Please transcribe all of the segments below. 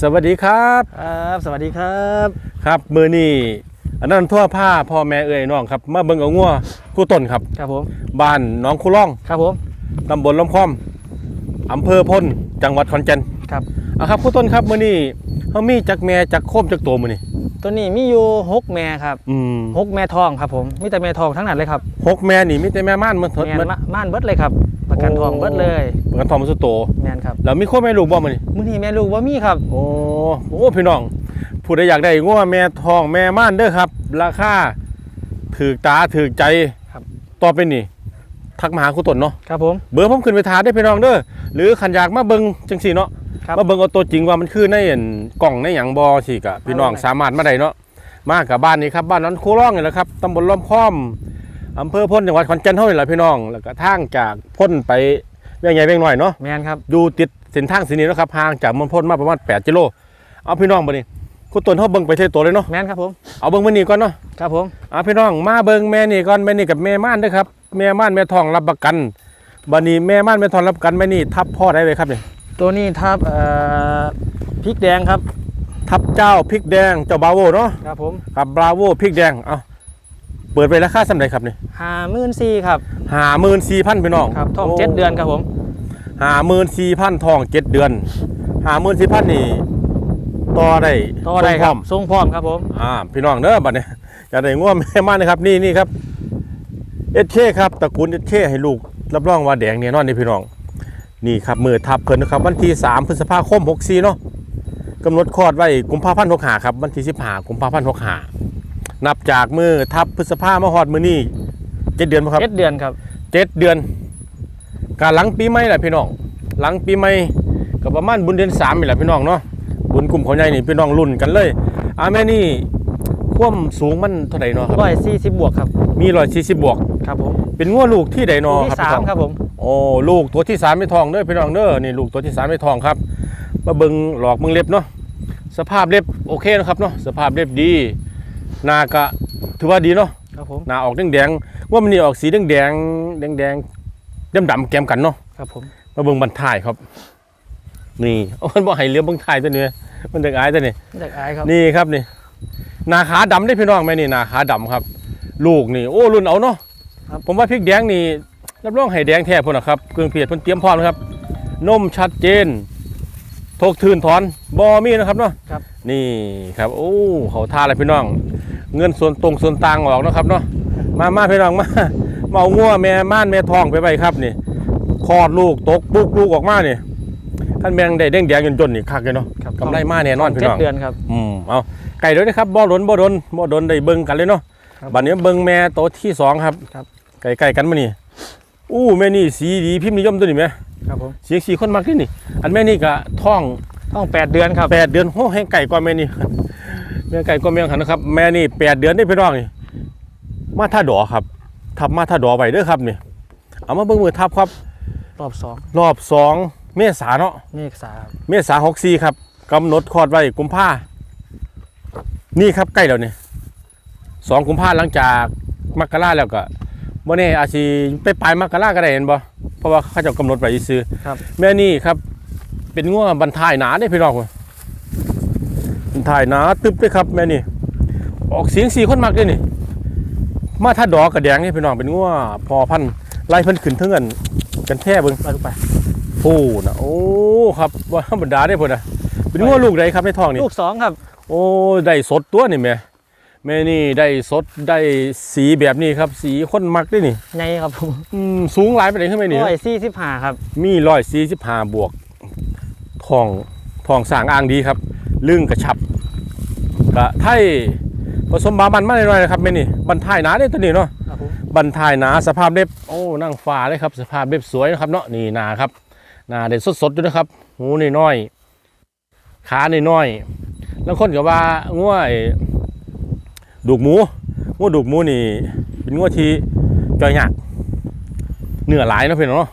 สวัสดีครับครับ สวัสดีครับครับมือนี่อันนั้นทั่วผ้าพ่อแม่เอ่ยน้องครับมาเบิ่งเอางัวคู่ต้นครับครับผมบ้านหน้องคูล่องครับผมตำบลลำคอมอำเภอพลจังหวัดขอนแก่นครับอะครับคู่ต้นครับมือนี่เฮามีจักแม่จักโคมจักตัวมือนี่ตัวนี้มีอยู่หกแม่ครับอืมหกแม่ทองครับผมมีแต่แม่ทองทั้งนั้นเลยครับหกแม่นี่มีแต่แม่ม่านมันทดแม่มันนมาม่านเบิดเลยครับ ประกันทองเบิดเลยประกันทองมันสุดโตแม่นครับแล้วมีโคมแม่ลูกบ่มือนี่มื้อนี้แม่ลูกว่ามีครับ โอ้โอ้พี่น้องผู้ใดอยากได้งัวแม่ทองแม่ม่านเด้อครับ ราคาถือตาถือใจครับต่อไปนี่ทักมาหาคู่ต้นเนาะครับผมเบอร์ผมขึ้นไปทาได้พี่น้องเด้อหรือขันอยากมาเบิ่งจังสี่เนาะครับมาเบิ่งเอาตัวจริงว่ามันคือในอั่นกล่องในหยังบอสิกะพี่น้องเอาเลยสามารถมาได้เนาะมากับบ้านนี้ครับบ้านนั้นคูร่องนี่แหละครับตำบลล้อมค้อม อำเภอพ้นจังหวัดขอนแก่นเท่านี้แหละพี่น้อง แล้วก็ทางจากพ้นไปเวียงใหญ่เวียงน้อยเนาะแม่นครับอยู่ติดเส้นทางสีนี้เนาะครับห่างจากเมันพ้นมาประมาณ8กิโลเอาพี่น้องบัดนี้คุณต้นเฮาเบิ่งไปเทตัวเลยเนาะแม่นครับผมเอาเบิ่งมื้อนี้ก่อนเนาะครับผมเอาพี่น้องมาเบิ่งแม่นี่ก่อนแม่นี่กับแม่ม่านเด้อครับแม่ม่านแม่ทองรับประกันบัดนี้แม่ม่านแม่ทองรับประกันแม่นี่ทับพ่อได้เลยครับนี่ตัวนี้ทับเอ่อพริกแดงครับ ทับเจ้าพริกแดงเจ้าบราโวเนาะครับผมกับบราโวพริกแดงเอา เปิดไปราคาสำไรครับนี่ห้าหมื่นสี่ครับหาหมื่นสี่พันพี่น้องครับทองเจ็ดเดือนครับผมหาหมื่นสี่พันทองเจ็ดเดือนหาหมื่นสี่พันนี่ต่อได้ต่อได้ส่งคพรัร้บอมทรงพร้อมครับผมอ่าพี่น้องเด้อบัดนี้จะได้ง่วงแม่มากนะครับนี่นี่ครับเอชเคครับตระกูลเอชเคให้ลูกรับรองว่าแดงเนี่ยนอนนี่พี่น้อง นี่ครับมือทับเพิ่นนะครับ วันที่ 3 พฤษภาคม 64 เนาะกำหนดคลอดไว้กุมภาพันธ์65ครับ วันที่ 15กุมภาพันธ์65 นับจากมือทับพฤษภามาฮอดมื้อนี้เจ็ดเดือนบ่ครับเจ็ดเดือนครับเจ็ดเดือนการหลังปีใหม่แหละพี่น้องหลังปีใหม่ก็ประมาณบุญเดือน3นี่แหละพี่น้องเนาะบุญกลุ่มเขาใหญ่นี่พี่น้องรุ่นกันเลยอาแม่นี่ความสูงมันเท่าใดเนาะครับร้อยสี่สิบบวกครับ มี140บวกครับผมเป็นงัวลูกที่ใดตัเนาะวครับที่พี่สาน้มองครับผมโอ้ลูกตัวที่สามไม่ทองเด้อพี่น้องเด้อนี่ลูกตัวที่สามไม่ทองครับมาเบิ่งหลอกมึงเล็บเนาะสภาพเล็บโอเคนะครับเนาะสภาพเล็บดีห นากะถือว่าดีเนาะครับผมหนาออกแดงแดงๆว่ามันนี่ออกสีแดงแดงแดงแดงดำดำๆแกมกันเนาะครับผมมาเบิ่งบันท้ายครับ นี่โอ้มันบ่ให้เหลี้ยเบิ่งท้ายตัวนี้มันจะอายตัวนี้จากอายครับนี่ครับนี่หนาขาดำได้พี่น้องแม่นี่หนาขาดำครับ ลูกนี่โอ้รุ่นเอาเนาะผมว่าพริกแดงนี่รับรองให้แดงแท้พุ่นนะครับเครื่องเพียรเพิ่นเตรียมพร้อมนะครับนมชัดเจนทกทืนถอนบอมีนะครับเนาะครับนี่ครับโอ้เขาท่าอะไรพี่น้อง เงินส่วนตรงส่วนต่างออกเนาะครับเนาะมามาพี่น้องมามาเอางัวแม่ม่านแม่ทองไปไปครับนี่คลอดลูกตกปุ๊กลูกออกมานี่ท่านแมงได้เด้งแดงจนจนนี่คักเลยเนาะครับกำไรมาแน่นอนพี่เจ็น้ดองเดือนครับอืมเอาไก่ด้วยนะครับบ่ดนบ่ดนบ่ดนได้เบิ่งกันเลยเนาะครับบัดนี้เบิ่งแม่โตวที่สองครับครับไก่ไก่กันมานี่อู้แม่นี่สีดีพิมพ์นิยมตัวนี้ไหมครับผมเสียงสีคนมากที่นี่ อันแม่นี่ก็ท้องต้องแปดเดือนครับแปดเดือนโอ้ให้ไก่กว่าแม่นี่ แม่ไก่กว่าแม่ขันนะครับ แม่นี่แปดเดือนได้พี่น้องนี่มาท่าดอครับ ทับมาท่าดอไว้เด้อครับนี่เอามาเบิ่งมือทับครับ รอบสองรอบสองเมษาเนาะเมษาครับเมษาหกสี่ครับกำหนดคลอดไว้กุมภานี่ครับใกล้แล้วนี่สองกุมภาหลังจากมกราแล้วก็บ่แน่อาจสิไปปลายมกราก็ได้เห็นบ่เพราะว่าเขาเจะกำหนดไว้ซื้อครับแม่นี่ครับ เป็นงัวบรรทายหนาได้พี่น้อง เว้ยบรรทายหนาตึ๊บเลยครับแม่นี่ ออกเสียงสีคนมากเลยนี่ มาถ้าดอกกระแดงนี่พี่น้องเป็นงัวพอพันธุ์ไล่เพิ่นขึ้นเท่ากันกันแท้เบิ่งไปลูกไปพูนะโอ้ครับว่าธรรมดาได้พุ่นนะเป็นงัวลูกใดครับในท้องนี่ลูกสองครับ โอ้ได้สดตัวนี่แม่แม่นี่ได้สดได้สีแบบนี้ครับ สีคนมักด้วยนี่ไงครับผมอืมสูงหลายไปไหนขึ้นไปนี่ร้อยสี่สิบห้าครับ มีร้อยสี่สิบห้าบวกทองทองสร้างอ่างดีครับ ลึงกระชับกะไทยผสมบามันมาหน่อยๆนะครับแม่นี่บันทายหนาเนี่ยตัวนี้เนาะครับผมบันทายหนาสภาพเล็บโอ้นั่งฟ้าเลยครับ สภาพเล็บสวยนะครับเนาะนี่หนาครับหนาเด็ดสดๆด้วยนะครับหูนี่น้อยๆขานี่น้อยๆแล้วคนก็ว่าง่วไอ้ดูกหมูง่วดูกหมูนี่ เป็นง่วที่จอยยากเนื้อหลายเนาะเพื่อนเนาะ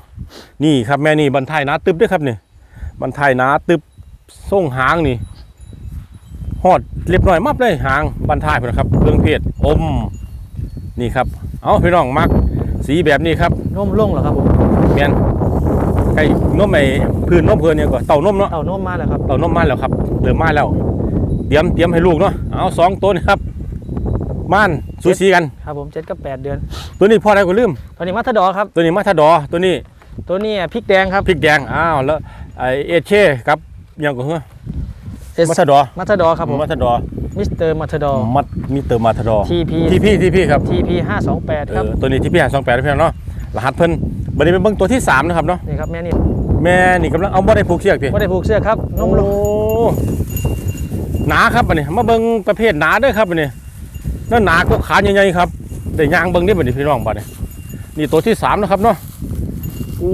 นี่ครับแม่นี่บันทายหนาตึบด้วยครับนี่บันทายหนาตึบส่งหางนี่ หอดเรียบร้อยมับเลยหางบันทายเพื่อนครับเครื่องเพศอมนี่ครับ เอาพี่น้องมักสีแบบนี้ครับร่มล่งเหรอครับผมเมียนไก่นมไอ้พื้นนมเพื่อนเนี่ยก็เต่านมเนาะเต่านมมาแล้วครับเต่านมมาแล้วครับเริ่มมาแล้ว เตรียมเตรียมให้ลูกเนาะเอาสองตัวนี่ครับม่านสูสีกันครับผมเจ็ดกับแปดเดือน ตัวนี้พ่อได้ก็ลืมตอนนี้มัทดอร์ครับ ตัวนี้มาทาดอตัวนี้ ตัวนี้พริกแดงครับพริกแดงอ้าวแล้วไอเอเช่ครับหยังก็เฮ้อ เอสมาทาดอมัทดอร์ครับผมมาทาดอมิสเตอร์มัทดอร์มัดมีเติมมาทาดอ TP ทีพีทีพีครับ TP ห้าสองแปดเอครับอตัวนี้ที่พี่หาสองแปดพี่น้องเนาะรหัสเพิ่นบัดนี้เป็นเบิ่งตัวที่สามนะครับเนาะนี่ครับแม่นี่แม่นี่กำลังเอาบ่ได้ผูกเชือกพี่ไม่ได้ผูกเสื้อครับนมลงโอ้หนาครับบัดนี้มาเบิ่งประเภทหนาเด้อครับบัดนี้นั่นหนาก็ขาใหญ่ๆครับได้ยางเบิ่งได้บัดนี้พี่น้องบัดนี้นี่ตัวที่สามนะครับเนาะอู้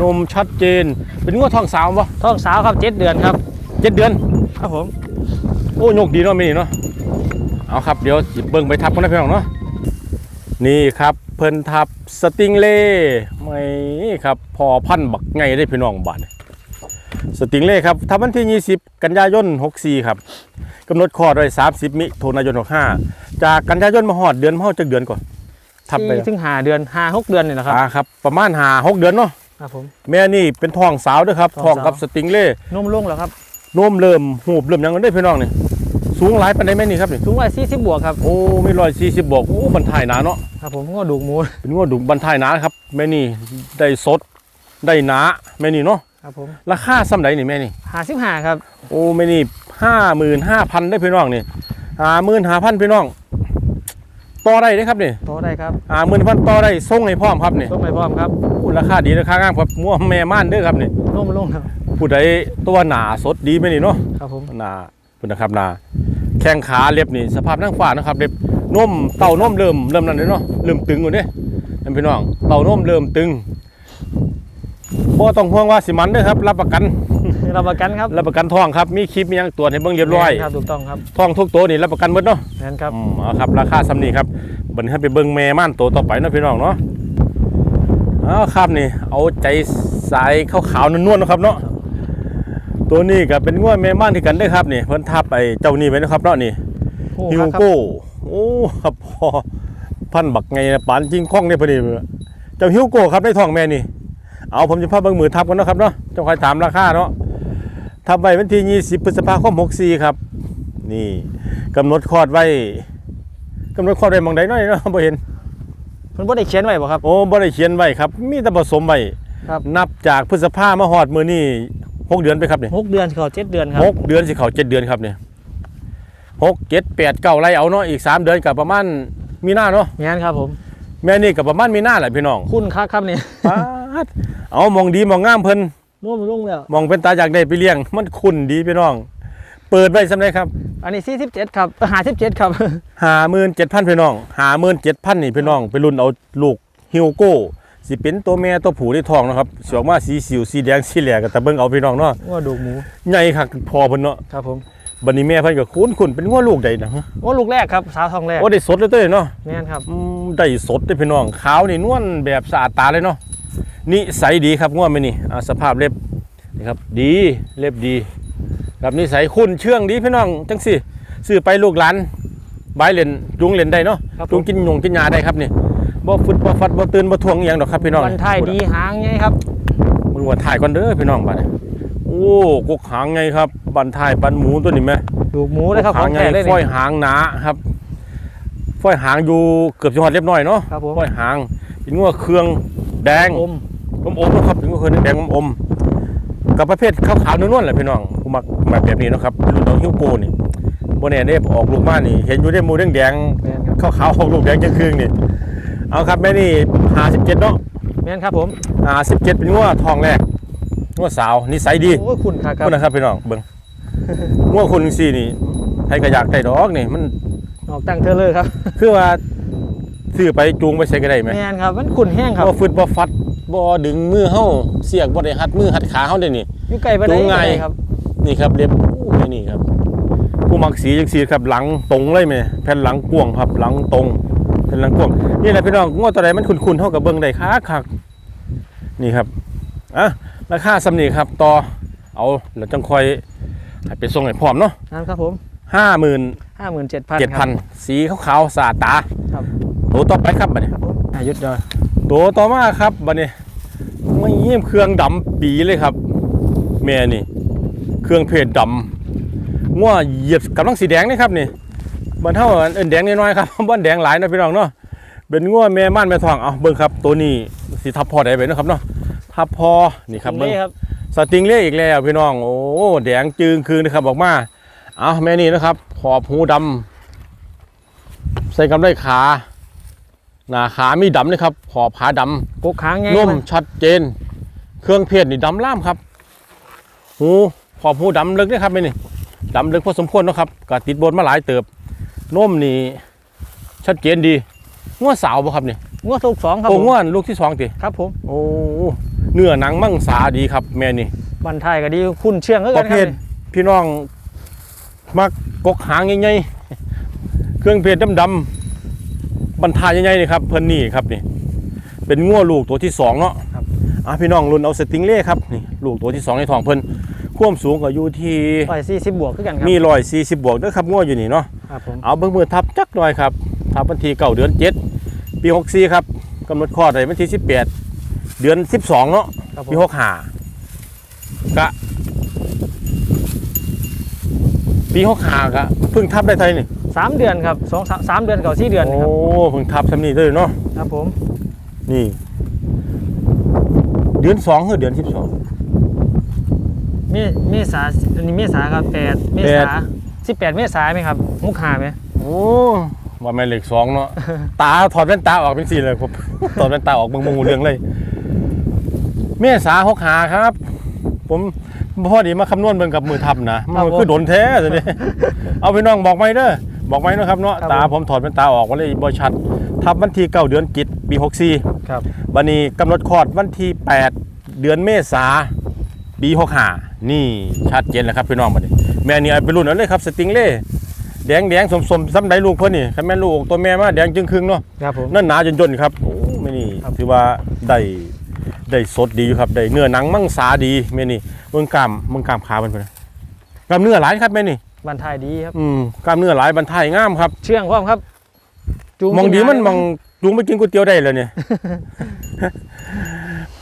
นมชัดเจน เป็นงวดทองสาวบ่ท้องสาวครับเจ็ดเดือนครับ เจ็ดเดือน ครับผม โอ้ยกดีเนาะแม่นี่เนาะ เอาครับ เดี๋ยวสิเบิ่งไปทับกันนะพี่น้องเนาะ นี่ครับ เพิ่นทับสติงเล่ไม่ครับพอพันธุ์บักไงได้พี่น้องบัดนี้สติงเล่ครับทับวันที่ 20 กันยายน 64 ครับกำหนดคลอดไว้30 มิถุนายน 65 จากกันยายนมาฮอดเดือนมาฮอดจักเดือนก่อนทับไปที่ถึงหาเดือนหาหกเดือนนี่นะครับอ่าครับ ประมาณ5 6เดือนเนาะครับผมแม่นี่เป็นท้องสาวเด้วยครับท้ท้อองงสาวกับสติงเล่นมลงแล้วครับ นมเริ่มหูบเริ่มหยังกันได้อพี่น้องนี่สูงหลายปานใดแม่นี่ครับนี่ถุงร้อยสี่สิบบวกครับ โอ้ไม่ร้อยสี่สิบบอกโอ้บรรทายหนาเนาะครับผมก็ดูกหมู เป็นงวดดุบรรทายหนาครับแม่นี่ได้สดได้หนาแม่นี่เนาะครับผมราคาซ้ำใดนี่แม่นี่ หาสิบห้าครับ โอ้แม่นี่ห้าหมื่นห้าพันได้พี่น้องนี่ห้าหมื่นห้าพันพี่น้อง ต่อได้เด้อครับนี่โตได้ครับห้าหมื่นพันต่อได้ส่งให้พร้อมครับนี่ต้องไปพร้อมครับโอ้ราคาดีราคางามครับมั่วแม่ม่านเด้อครับนี่นมลงครับ ผู้ใดตัวหนาสดดีไหมนี่เนาะครับผมหนาคุณนะครับหนาแข้งขาเล็บนี่สภาพนั่งฝ่านะครับเล็บนมเต่านมเริ่มเริ่มนั่นเลยเนาะเริ่มตึงอยู่เด้นั่นพี่น้องเต่านมเริ่มตึงบ่ต้องห่วงว่าสิมันเด้อครับ รับประกัน รับประกันครับรับประกันท้องครับมีคลิปมีหยังตรวจให้เบิ่งเรียบร้อยแม่นครับถูกต้องครับท้องทุกตัวนี่รับประกันหมดเนาะนั่นครับอืมเอาครับราคาซ้ำนี่ครับบัดนี้ให้ไปเบิ่งแม่ม่านตัวต่อไปเนาะพี่น้องเนาะเอาครับนี่ เอาใจสายขาวๆนวลๆเนาะครับเนาะตัวนี้ก็เป็นง่วแม่ม่านที่กันเด้อครับนี่เพิ่นทับไอ้เจ้านี่ไว้นะครับเนาะนี่ โอ้ฮิวครับโก้โอ้ครับพอพันบักไงนะปานจริงคล่องเนี่ยพอดีเจ้าฮิวโก้ครับได้ทองแม่นี่ เอาผมจะพาเบิ่งมือทับกันเนาะครับเนาะเจ้าคอยถามราคาเนาะ ทับไว้วันที่ 20 พฤษภาคม 64 ครับ นี่กำหนดคลอดไว้กำหนดคลอดไว้หมองใดเนาะเนาะบ่เห็นมันบ่ได้เขียนไว้บ่ครับ โอ้บ่ได้เขียนไว้ครับ มีแต่ผสมไว้ครับ นับจากพฤษภามาฮอดมื้อนี้หกเดือนไปครับนี่หกเดือนเขาเจ็ดเดือนครับหกเดือนสิเข้าเจ็ดเดือนครับเนี่ยหกเจ็ดแปดเก้าไล่เอาเนาะอีกสามเดือนกับประมาณมีหน้าเนาะแม่นครับผม แม่นี่กับประมาณมีหน้าแหละพี่น้อง คุณคักครับนี่ป๊าดเอามองดีมองงามเพิ่น นมลงแล้ว มองเป็นตาอยากได้ไปเลี้ยง มันคุณดีพี่น้อง เปิดไว้สำไรครับอันนี้สี่สิบเจ็ดครับหาสิบเจ็ดครับ หาหมื่นเจ็ดพันพี่น้องหาหมื่นเจ็ดพันนี่พี่น้องไปรุ่นเอาลูกฮิวโก้สิเป็นตัวแม่ตัวผู้ในท้องนะครับสออกมาสีสิวสีแดงสีแหลกก็ตะเบิ่งเอาพี่น้องเนาะว่าดูกหมูใหญ่คักพอเพิ่นเนาะครับผมบัดนี้แม่เพิ่นก็คุ้นคุ้นเป็นงัวลูกใดนะฮะว่าลูกแรกครับสาวทองแรกโอ้ได้สดเลยเต้ยเนาะแม่นครับอืมได้สดเลยพี่น้องขาวนี่นวลแบบสะอาดตาเลยเนาะ นิสัยดีครับง่วงไหมนี่อ่าสภาพเล็บนี่ครับดีเล็บดีครับนิสัยคุณเชื่องดีพี่น้องจังสิซื้อไปลูกหลานบายเล่นจุงเล่นได้เนาะครับผจุงมกินหยงกินยาได้ครับนี่บ่ฟุดบ่ฟัดบ่ตื่นบ่ทวงอหย่างดอกครับพี่น้องวันไทายดีหางไงครับมึงว่าถ่ายก่อนเด้อพี่น้องบัดนี้โอ้กกหางไงครับบันทายปันหมูตัวนี้แม่ดูกหมูเลยครับขหาองงไงแท้เลยฝ้อยนี่หางหนาครับฝ้อยหางอยู่เกือบจะหอดเรียบน้อยเนาะครับผมฝ้อยหางเป็นงัวเครื่องแดง อมอมอมๆนะครับเป็นงัวเครื่องแดงอมอมๆกับประเภทขาวๆนวลๆแหละพี่น้องกูมักแบบแบบนี้เนาะครับรุ่นน้องฮิวโก้นี่โบแน่ได้ออกลูกมานี่ เห็นอยู่ได้หมูแดงแดงแม่นครับๆขาวๆออกลูกแดงจังครึ่งนี่เอาครับแม่นี่หาสิบเจ็ดเนาะแม่นครับผมหาสิบเจ็ดเป็นงัวทองแรกงัวสาวนิสัยดีโอ้ยคุณคักครับคุณนะครับพี่น้องเบิ้งงัวคุณสี่นี่ให้กระยากได้ดอกนี่มันออกตั้งเธอเลยครับ คือว่าซื้อไปจูงไปใส่ก็ได้ไหมแม่นครับ มันขุ่นแห้งครับบ่ฟึดบ่ฟัด บ่ดึงมือเฮาเสียกบ่ได้หัดมือหัดขาเฮาได้นี่อยู่ไกลไปไหนดูไงก็ด้ครับ นี่ครับเรียบอู้นี่ครับ ผู้มักสีจังสีครับหลังตรงเลยแม่แผ่นหลังกว้างครับหลังตรงแผ่นหลังกว้างนี่แหละพี่น้องงวดตัวใดมันคุ้นๆเฮากับเบิ่งได้คักคักนี่ครับอะราคาสำนี้ครับต่อเอาแล้วจังค่อยให้ไปส่งให้พร้อมเนาะนั่นครับผม57,000ห้าหมื่นเจ็ดพันสีขาวๆสะอาดตาครับตัวต่อไปครับบัดนี้ครับผมอายุดยอย ตัวต่อมาครับบัดนี้ไม่เยี่ยมเครื่องดำปีเลยครับ แม่นี่ เครื่องเพศดำง่วเหยียบกำลังสีแดงนี่ครับนี่มันเท่าอันอื่นแดงน้อยๆครับบ้านแดงหลายนะพี่น้องเนาะเป็นง่วแม่ม่านแม่ทองเอาเบิ่งครับ ตัวนี้สิทับพอได้ไปนาะครับเนาะทับพอนี่ครับเบิ่งนี่ครับสติงเล่อีกแล้วพี่น้อง โอ้แดงจึงคืนนะครับบอกมาเอาแม่นี่นะครับขอบหูดำใส่กำไรขา หน้าขามีดำนะครับ ขอบขาดำกกค้างไงนุ่มชัดเจน เครื่องเพศนี่ดำล่ามครับ หูขอบหูดำลึกนะครับแม่นี่ดำลึกพอสมควรเนาะครับก็ติดบนมาหลายเติบนุ่มนี่ชัดเจนดีง้วสาวบ่ครับนี่งวดทุกสองครับโอ้ผมง้วลูกที่สองติครับผมโอ้เนื้อหนังมั่งสาดีครับ แม่นี่บันทายก็ดีคุณเชื่องก็ปกันระคเภรัทบพี่น้องมักกกหางใหญ่ๆเครื่องเพชรดำๆ บรรทายใหญ่ๆนี่ครับเพิ่นนี่ครับนี่ เป็นงัวลูกตัวที่สองเนาะครับอะพี่น้องรุ่นเอาสติงเล่ครับนี่ลูกตัวที่สองในท้องเพิ่นความสูงก็อยู่ที่ร้อยสี่สิบบวกก็กันครับ มีร้อยสี่สิบบวกเด้อครับงัวอยู่นี่เนาะครับผมเอาเบิ่งมือทับจักหน่อยครับทับวันที่เก้าเดือนเจ็ดปีหกสี่ครับกำหนดคลอดในวันที่สิบแปดเดือนสิบสองเนาะครับผม ปีหกห้ากะปีหกห้ากะเพิ่งทับได้เท่าไหร่นี่ สามเดือนครับสองสามสามเดือนกับสี่เดือนนะครับโอ้เพิ่งทับสำนีเลยเนาะครับผมนี่ เดือนสองคือเดือนสิบสองเมเมษาอันนี้เมษาครับแปดเมแปษาดสิบแปดเมษาไหมครับมุกหาไหมโอ้ว่าแม่นเหล็กสองเนาะตาถอดแว่นตาออกเป็นสี่เลยผมถอดแว่นตาออกเบิ่งมงเรื่องเลย เมษาหกหาครับ ผมพอดีมาคำนวณเบิ่งกับมือทับนะมันคือโดนแท้สิเนี่ยเอาพี่น้องบอกไหมเด้อ บอกไหมนะครับเนาะตาผมถอดแว่นตาออกมาเลยบ่ชัดทับวันที่เก้าเดือนกิจปีหกสี่ครับวันนี้กำหนดคลอดวันที่แปดเดือนเมษาปีหกห้านี่ชัดเจนแล้วครับพี่น้องบัดนี้ แม่นี่เอาไปรุ่นเอาเลยครับสติงเล่แดงแดงสมสมซ้ำใดลูกเพิ่นนี่คันแม่นลูกออกตัวแม่มาแดงจึงครึ่งเนาะ ครับผม นั่นหนาจนจนครับโอ้ไม่นี่ครับ ถือว่าได้ได้สดดีอยู่ครับได้เนื้อหนังมังสาดีแม่นี่เบิ่งกล้ามเบิ่งกล้ามขามันพุ่นนะกล้ามเนื้อหลายครับแม่นี่ บันทายดีครับอืมกล้ามเนื้อหลายบรรทายงามครับ เชื่องพร้อมครับจูมองดีมันขึ้ามองจูงไปกินก๋วยเตี๋ยวได้เลยเนี่ย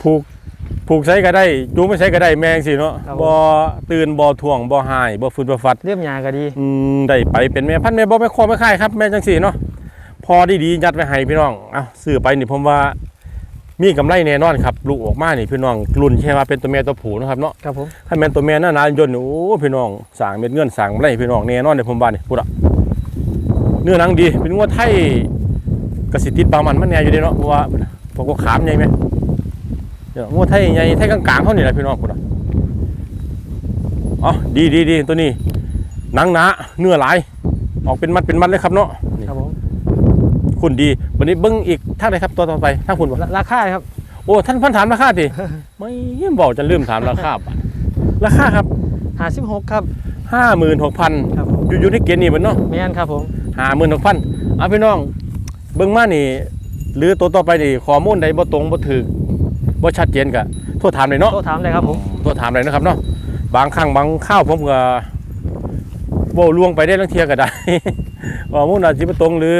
ผูกผูกใช้ก็ได้จูงไม่ใช้ก็ได้แมงสิเนาะบ่ตื่นบ่ถ่วงบ่หายบ่ฟืดบ่ฟัดเรียบหยาก็ดีอืมได้ไปเป็นแม่พันธุ์แม่บ่แม่คอแม่ค่ายครับแม่จังสี่เนาะพอดีๆยัดไว้ให้พี่น้องเอ้าซื้อไปนี่ผมว่า มีกำไรแน่นอนครับลูกออกมานี่พี่น้องรุ่นแค่ว่าเป็นตัวแม่ตัวผู้เนาะครับเนาะครับผมถ้าแม่นตัวแม่น่านานยนต์นี่โอ้พี่น้องสร้างเม็ดเงินสร้างไรพี่น้องแน่นอนในผมว่านี่พูดอะเนื้อหนังดีเป็นงวดไทยกสิติดบางมันมันแน่อยู่เด้เนาะเพราะว่าพวกก็ขามใหญ่ไหมเนี่ยงวดไทยใหญ่ไทยกลางๆเท่านี้แหละพี่น้องพูดอะอ๋อดีดีดีตัวนี้หนังหนาเนื้อหลายออกเป็นมัดเป็นมัดเลยครับเนาะนี่ ครับผมคุณดีวันนี้เบิ้งอีกท่าไหนครับตัวต่อไปท่าคุณบ่ราราคาครับ โอ้ท่านเพันถามราคาดิไม่บอกจะลืมถามราคาบัดราคาครับหาสิบหกครับห้าหมื่นหกพันครับผมอยู่อยู่ที่เกณฑ์นี่มันเนาะแม่นครับผมห้าหมื่นหกพันเอาพี่น้องเบิ้งมานี่ หรือตัวต่อไปนี่ข้อมูลใดบ่ตรงบ่ถูกบ่ชัดเจนกะโทษถามเลยเนาะโทรถามเลยครับผมโทษถามเลยนะครับเนาะบางครั้งบางข้าวผมก็บ่ล่วงไปได้ลังเทียก็ได้ ข้อมูลอาจสิบ่ตรงหรือ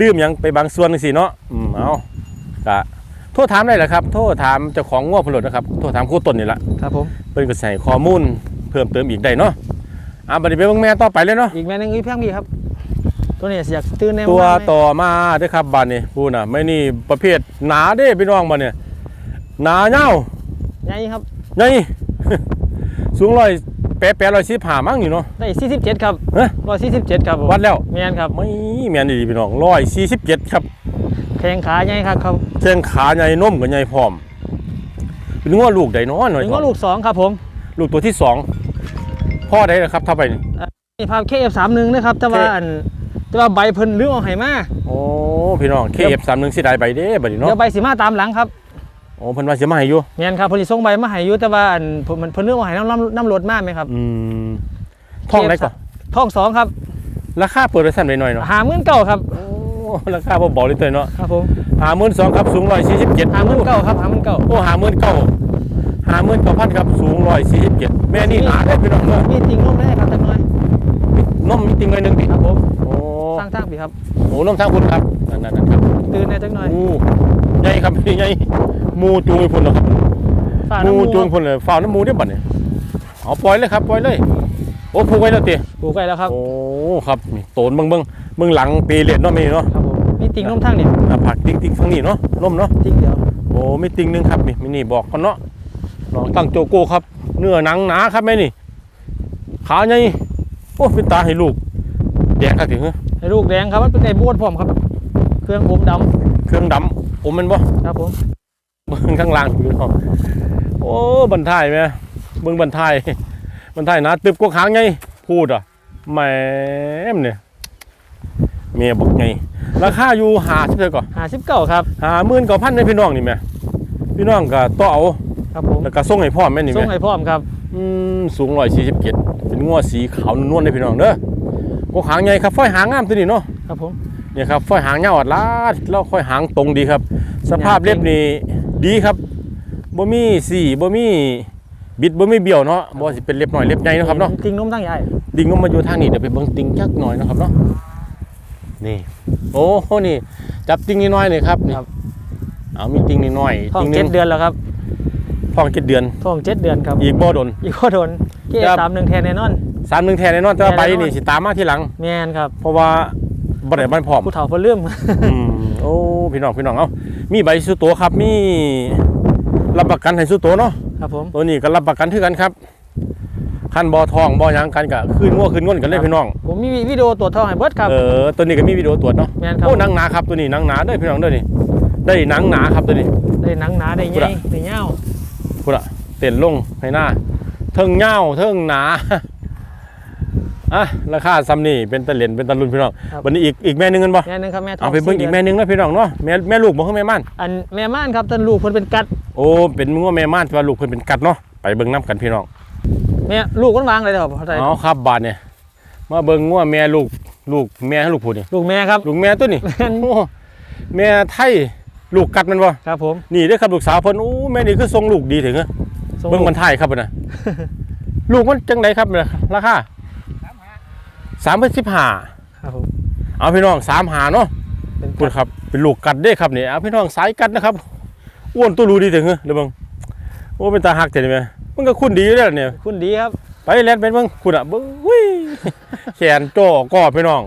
ลืมหยังไปบางส่วนจังซี่เนาะอืมเอากะโทษถามได้แหละครับ โทษถามเจ้าของง้อผลดนะครับ โทษถามครู่ต้นนี่แหละครับผมเพิ่นก็ใส่ข้อมูลเพิ่มเติมอีกได้เนาะอะบัดนี้ไปเบิ่งแม่ต่อไปเลยเนาะอีกแม่นึงอีกเพียงพี่ครับ ตัวนี้อยากตื่นในตัวบ้านไหมต่อมาเด้อครับบัดนี้พูดน่ะไม่นี่ประเภทหนาเด้พี่น้องบัดเนี่ยหนาเงาใหญ่ครับใหญ่สูงร้อย แปดแปดร้อยสิบห้ามั้งนี่เนาะ ได้สี่สิบเจ็ดครับเอ๊ะ ร้อยสี่สิบเจ็ดครับผมวัดแล้วแม่นครับไม่แม่นดีพี่น้องร้อยสี่สิบเจ็ดครับแข้งขาใหญ่ครับครับแข้งขาใหญ่นมก็ใหญ่พร้อมเป็นว่าลูกใดเน้อหน่อยถึงว่าลูกสองครับผมลูกตัวที่สองพ่อใดนะครับถ้าไปนี่ นี่ภาพ KF สามหนึ่งนะครับแต่ว่า K อันแต่ว่าใบเพิ่นลืมเอาให้มาโอ้พี่น้อง KF สามหนึ่งสิได้ใบเด้บัดนี้เดี๋ยวเนาะใบสีมาตามหลังครับ โอ้เพิ่นว่าสิมาให้อยู่แม่นครับเพอดีส่งใบมาให้อยู่แต่ว่าอันเพิ่นมันเพิ่นลืมเอาให้น้ำน้ำน้ำรถมากไหมครับอืมท่องได้ก่อนท้องสองครับ ราคาเปิดไว้สั้นไปหน่อยเนาะหาหมื่นเก้าครับโอ้ราคาบ่บอกเลยตัวเนาะครับผมหาหมื่นสองครับสูงร้อยสี่สิบเจ็ดหาหมื่นเก้าครับหาหมื่นเก้าโอ้หาหมื่นเก้าหาหมื่นเก้าพันครับสูงร้อยสี่สิบเจ็ดแม่นี่หนาได้พี่น้องเนาะมีติงลงได้ครับจักหน่อยนมมีติงหน่อยหนึงดิครับผมโอ้สร้างทางพี่ครับโหนมทางคุณครับนั่นนั่นนั่นครับตื่นในจักหน่อยโอ้ใหญ่ครับใหญ่ห มูจูงไปพุ่นแล้วครับฝากหมูน้ำมูจูงพุ่นเลยฝ้าวน้ำหมูได้บัดนี่เอาปล่อยเลยครับปล่อยเลย โอ้ผูกไว้แล้วติปลูกไว้แล้วครับ โอ้ครับนี่โตนเบิ่งเบิ่งเบิ่งหลังปีเลียนเนาะมีเนาะครับผมมีติ่งนมทั้งนี่อะผักติ๊กติ๊กฝั่งนี้เนาะล่มเนาะติ่งเดียวโอ้ไม่ติงหนึงครับนี่มินี่บอกกันเนาะลองตั้งโจโก้ครับ เนื้อหนังหนาครับแม่นี่ขาใหญ่โอ้เป็นตาให้ลูกแดงครับถึงให้ลูกแดงครับมันเป็นไอ้บวดพร้อมครับ เครื่องอมดเครื่องดำอมแมันบ่ำครับผม เบิ่งข้างล่างอยู่เนาะโอ้บันทายแม่เบิ่งบันทายบันทายหนะตึบกวางหางไงพูดอะแหม่มเนี่ยเมียบอกไงราคาอยู่หาสิบเท่าก่อนหาสิบเก้าครับหาหมื่นเก้าพันในพี่น้องนี่แม่พี่น้องก็ต่อเอาครับผมแล้วก็ส่งให้พ่อแม่นี่ส่แม่งให้พร้อมครับอืมสูงร้อยสี่สิบเจ็ดเป็นงัวสีขาวนวลๆเลยพี่น้องเด้อพวกหางใหญ่ครับฝ้อยหางงามตัวนี้เนาะครับผมเนี่ยครับฝ้อยหางเงาอัดลาดแล้วค่อยหางตรงดีครับ สภาพเล็บนี่ ดีครับบ่มีสีบ่มีบิดบ่มีเบี้ยวเนาะบ่สิเป็นเล็บหน่อยเล็บใหญ่เนาะครับเนาะติ่งนมทั้งใหญ่ดิ่งลงมาอยู่ทางนี้เดี๋ยวไปเบิ่งติงจักหน่อยเนาะครับเนาะนี่ โอ้โหนี่ จับติงนิดหน้อยนี่ครับนี่เอามีติงนิดหน่อยท้องติงหเจ็นึดงเดือนแล้วครับท้องเจ็ดเดือนท้องเจ็ดเดือนครับอีกบ่โดนอีกข้อโดนเก้ครับสามหนึ่งแทนแน่นอนสามหนึงแทนแน่นอนแต่ว่าแน่ใบนอนนี่สิตามมาทีหลังแมนครับเพราะว่าบ่ได้บ้านพร้อมผู้เฒ่าเพิ่นเริ่มอืมโอ้พี่น้องพี่น้องเอ้า มีใบสุตัวครับ มีรับประกันให้สุตัวเนาะครับผมตัวนี้ก็รับประกันคือกันครับคันบ่ทองบ่หยังกันก็คืนงัวคืนง้นกันเลยพี่น้อง ผมมีวิดีโอตรวจท้องให้เบิดครับ เออตัวนี้ก็มีวิดีโอตรวจเนาะแมนครับโอ้หนังหนาครับตัวนี้หนังหนาเด้อพี่น้องเด้อนี่ได้หนังหนาครับตัวนี้ ได้หนังหนาได้พูดใหญ่อะได้ยาวพุ่นอะเต้นลงให้หน้าเทิงเหย้าเทิงหนา อะราคาซ้ำนี่เป็นตะเหรียญเป็นตะลุนพี่น้องวันนี้อีกอีกแม่หนึงกันบ่แม่หนึงครับแม่ท้องเอาไปเบิ่งสี่อีกดืนแม่หนึงนะพี่น้องเนาะแม่แม่ลูกบ่คือแม่ม่านอันแม่ม่านครับท่านลูกเพิ่นเป็นกัดโอ้เป็นงัวแม่ม่านที่ว่าลูกเพิ่นเป็นกัดเนาะไปเบิ่งน้ำกันพี่น้องแม่ลูกมันวางเลยครับเข้าใจเอาครับบาดเนี่ยมาเบิ่งงัวแม่ลูกลูกแม่ให้ลูกผู้นี่ลูกแม่ครับ ลูกแม่ตัวนี้แม่น โอ้แม่ไทยลูกกัดมันบ่ครับผมนี่เด้อครับลูกสาวเพิ่นโอ้แม่นี่คือทรงลูกดีถึงอะส่งเบิ่งมันไทยครับเพิ่นน่ะ ลูกมันจังไดครับเนี่ยราคา สามพันสิบห้าครับผมเอาพี่น้องสามหาเนาะเป็นคุกัณดครับเป็นลูกกัดเด้ครับนี่เอาพี่น้องสายกัดนะครับอ้วนตัวรูดีถึงเหรอเดี๋ยวเบิ่งโอ้เป็นตาหักแต่นี่แม่มันก็คุ้นดีอยู่แล้วเนี่ยคุณดีครับไปแล่นเป็นเบิ่งคุณอะเบิ่งวิ่แขนโจก่อพี่น้อง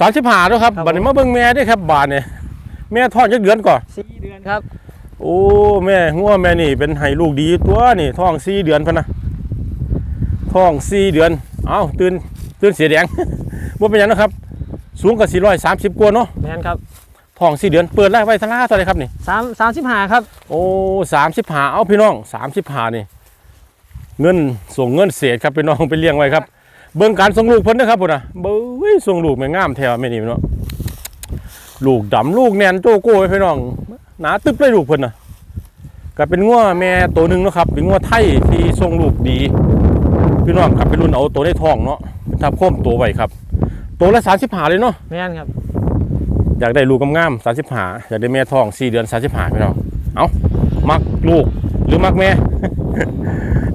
สามสิบห้าแล้วครับบัดนี้มาเบิ่งแม่ด้วยครับบาทเนี่ยแม่ทอดยักเดือนก่อนสี่เดือนครับโอ้แม่งัวแม่นี่เป็นไห้ลูกดีตัวนี่ท้องสี่เดือนพะนะท้องสี่เดือน เอ้าตื่นตื่นเสียแดงว่าเป็นหยังนะครับ สูงกับสี่ร้อยสามสิบกว่าเนาะแม่นครับท้องสี่เดือนเปิดไล่ไว้ทลาเท่าไหรครับนี่สามสามสิบห้าครับ โอ้สามสิบห้าเอาพี่น้องสามสิบห้านี่ เงินส่งเงินเศษครับพี่น้องไปเลี้ยงไว้ครับ เบิ่งการส่งลูกเพิ่นนะครับพุ่นน่ะเบ้ยส่งลูกแม่งงามแท้แม่นี่เนาะลูกดำลูกแนนโจโก้ไว้พี่น้องหนาตึ๊บเลยลูกเพิ่นน่ะก็เป็นงัวแม่ตัวหนึ่งเนาะครับ เป็นงัวไทยที่ส่งลูกดี พี่น้องกลับไปรุ่นเอาตัวในท้องเนาะเป็นทับโค้มตัวไว้ครับ ตัวละสามสิบห้าเลยเนาะแม่นครับ อยากได้ลูกงามๆสามสิบห้าอยากได้แม่ท้องสี่เดือนสามสิบห้าพี่น้องเอามักลูกหรือมักแม่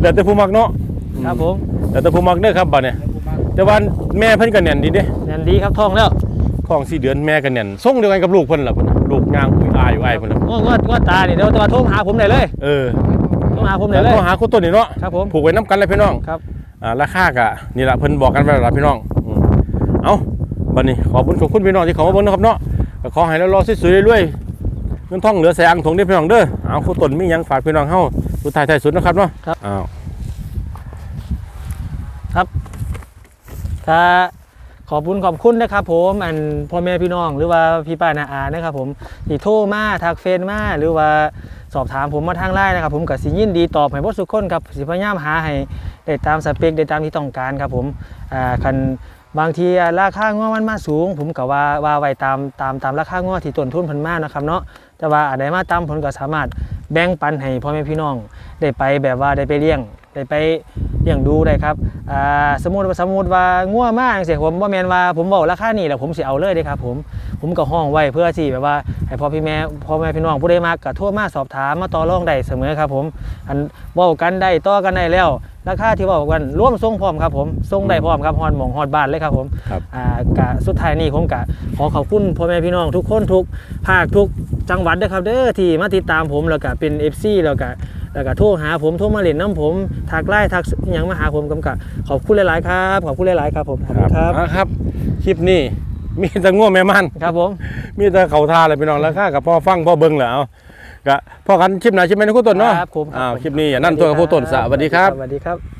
แล้วแต่ผู้มักเนาะครับผมแล้วแต่ผู้มักเด้อครับบัดเนี่ยแต่ว่าแม่เพิ่นก็แน่นดีเด้แม่นดีครับท้องแล้วท้องสี่เดือนแม่ก็แน่นส่งเดียวกันกับลูกเพิ่นล่ะเพิ่นน่ะลูกย่างอุ้ยอายอยู่อายเพิ่นล่ะงวดงวดงวดตานี่เดี๋ยวตัวโทรมาหาผมได้เลย เออโทรมาหาผมได้แล้วเลยโทรหาคนต้นนี่เนาะครับผมผูกไว้น้ำกันเลยพี่น้องครับอ่า ราคาก็นี่ล่ะเพิ่นบอกกันไว้แล้วล่ะพี่น้องอืมเอาบัดนี้ขอบคุณขอบคุณพี่น้องที่เข้ามาเบิ่งนะครับเนาะก็ขอให้เรารอสวยๆเรื่อยๆเงินทองเหลือใส่อังถงเด้อพี่น้องเด้อเอาคนต้นมีหยังฝากพี่น้องเฮาสุดท้ายท้ายสุดนะครับเนาะครับ อ้าวถ้าขอบคุณขอบคุณนะครับผมอันพ่อแม่พี่น้องหรือว่าพี่ป้านาอานะครับผมที่โทรมาทักเฟซมาหรือว่า สอบถามผมมาทางไลน์นะครับผมกับสิยินดีตอบให้บสุขคนครับสิพยายามหาให้ได้ตามสเปคได้ตามที่ต้องการครับผมอ่าคันบางทีราคาง้อมันมาสูง ผมก็ว่าว่าไว้ตามตามตามราคาง้อที่ต้นทุนพันมากนะครับเนาะแต่ว่าอะไรมาตามผลก็สามารถแบ่งปันให้พ่อแม่พี่น้อง ได้ไปแบบว่าได้ไปเลี้ยง ได้ไปเลี้ยงดูได้ครับอ่าสมมุติว่าสมมุติว่างัวมากเสียผมบ่แม่นว่าผมบอกราคานี้แล้วผมสิเอาเลยเด้ครับ ผมผมก็ห้องไว้เพื่อที่แบบว่าให้พ่อพี่แม่พ่อแม่พี่น้องผู้ใดมากก็โทรมาสอบถามมาต่อรองได้เสมอครับ ผมอันเว้ากันได้ต่อกันได้แล้วราคาที่เว้ากันร่วมส่งพร้อมครับผมส่งได้พร้อมครับฮอดหมองฮอดบ้านเลยครับผมครับอ่ากะสุดท้ายนี้ผมกะขอขอบคุณพ่อแม่พี่น้องทุกคนทุกภาคทุกจังหวัดด้วยครับเด้อที่มาติดตามผมแล้วก็เป็น FC แล้วก็ แล้วก็โทรหาผมโทรมาเล่นน้ำผมทักไลน์ทักอหย่างมาหาผมกำกับขอบคุณหลายๆครับขอบคุณหลายๆครับผมขอบคุณครับอะครับ คลิปนี้มีแต่ง่วแม่มัน ครับผมมีแต่เขาทาเลยพี่น้องราคากับพ่อฟังพ่อเบิ่งแหล้วก็พ่อกันคลิปหน้าคลิปไหนนะคุณต้นเนาะครับผมอ้าวคลิปนี้อย่านั่นตัวกับผู้ต้นสวัสดีครับ สวัสดีครับ